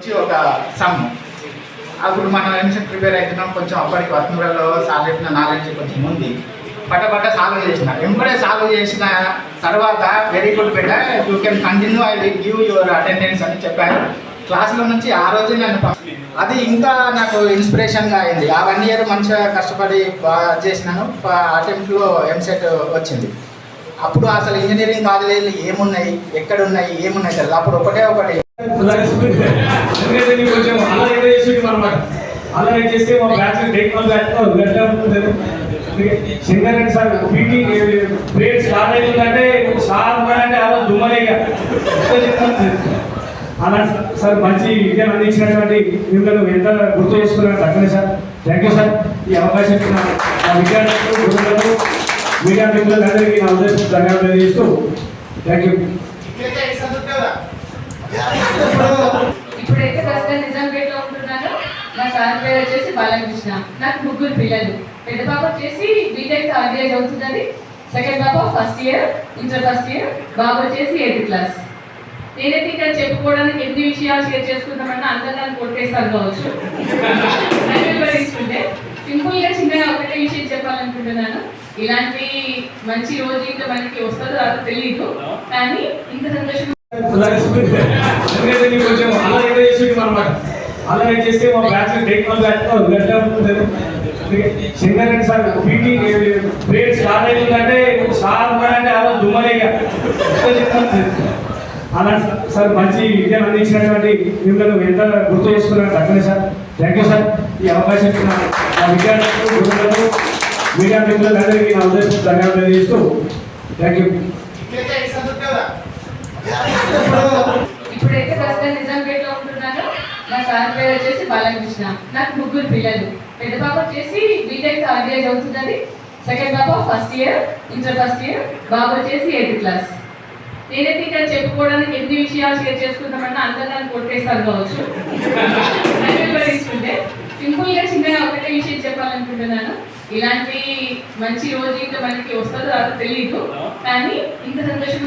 వచ్చి ఒక సమ్. అప్పుడు మనం ఎంసెట్ ప్రిపేర్ అవుతున్నాం కొంచెం అప్పటికి వర్తంలో సాల్వ్ చెప్పిన నాలెడ్జ్ కొంచెం ఉంది. పట్ట పట్ట సాల్వ్ చేసిన. వెంబడే సాల్వ్ చేసిన తర్వాత very good better you can continue I will give your attendance అని చెప్పారు. క్లాస్లో నుంచి ఆ రోజు నేను పంపి- అది ఇంకా నాకు ఇన్స్పిరేషన్గా అయింది. ఆ వన్ ఇయర్ మంచిగా కష్టపడి బాగా చేసినాను. అటెంప్ట్లో ఎంసెట్ వచ్చింది. అప్పుడు అసలు ఇంజనీరింగ్ కాలేజీలు ఏమున్నాయి? ఎక్కడున్నాయి? ఏమున్నాయి? అసలు అప్పుడు ఒకటే ఒకటి ఎందుకంటే నీకు కొంచెం అలా ఎక్కువ చేసి అనమాట అలా చేస్తే మా బ్యాచ్ టేక్ వన్ బ్యాచ్ గట్లా ఉంటుంది Shankar sir PT break start అవుతుందంటే సార్ అంటే అలా దుమ్మలేగా అలా సార్ మంచి విద్యను అందించినటువంటి మిమ్మల్ని ఎంత గుర్తు చేసుకున్నారు తక్కువ సార్ థ్యాంక్ యూ సార్ ఈ అవకాశం ఇచ్చిన మా విద్యార్థులకు గురువులకు మీడియా మిత్రులందరికీ నా ఉద్దేశం ధన్యవాదాలు. చేస్తూ థ్యాంక్ యూ ఇప్పుడైతే ప్రస్తుతం నిజాంపేటలో ఉంటున్నాను. నా సార్ పేరు వచ్చేసి బాలకృష్ణ. నాకు ముగ్గురు పిల్లలు. పెద్ద పాప వచ్చేసి బీటెక్ థర్డ్ ఇయర్ చదువుతున్నది. సెకండ్ పాప first year inter first year బాబు వచ్చేసి ఎయిత్ క్లాస్ నేనైతే ఇక్కడ చెప్పుకోవడానికి ఎన్ని విషయాలు షేర్ చేసుకుంటామన్నా అందరూ నన్ను కొట్టేస్తారు కావచ్చు. తీసుకుంటే సింపుల్గా చిన్నగా ఒకటే విషయం చెప్పాలనుకుంటున్నాను. ఇలాంటి మంచి రోజు ఇంకా మనకి వస్తుందో రాదో తెలియదు కానీ ఇంత సంతోషం ఎందుకంటే నీకు కొంచెం అలా ఎక్కువ చేసి అనమాట అలా చేస్తే మా బ్యాచ్ టేక్ వన్ బ్యాచ్ గట్లా ఉంటుంది సార్ పీటీ స్టార్ట్ సార్ అంటే అలా దుమ్మలేక అలా సార్ మంచి విద్యను అందించినటువంటి మిమ్మల్ని ఎంత గుర్తు చేసుకున్నారు దక్కనే సార్ థ్యాంక్ యూ సార్ ఈ అవకాశం ఇచ్చిన మా విద్యార్థులకు గురువులకు మీడియా మిత్రులందరికీ నా ఉద్దేశం ధన్యవాదాలు చేస్తూ థ్యాంక్ యూ ఇప్పుడైతే ప్రస్తుతం నిజాంపేటలో ఉంటున్నాను. నా సార్ పేరు వచ్చేసి బాలకృష్ణ. నాకు ముగ్గురు పిల్లలు. పెద్ద పాప వచ్చేసి బీటెక్ థర్డ్ ఇయర్ చదువుతున్నది. సెకండ్ పాప first year inter first year బాబు వచ్చేసి ఎయిత్ క్లాస్ నేనైతే ఇక్కడ చెప్పుకోవడానికి ఎన్ని విషయాలు షేర్ చేసుకుంటామన్నా అందరూ నన్ను కొట్టేస్తారు కావచ్చు ఇస్తుంటే సింపుల్గా చిన్నగా ఒకటే విషయం చెప్పాలనుకుంటున్నాను. ఇలాంటి మంచి రోజు ఇంకా మనకి వస్తుందో అది తెలియదు కానీ ఇంత సంతోషం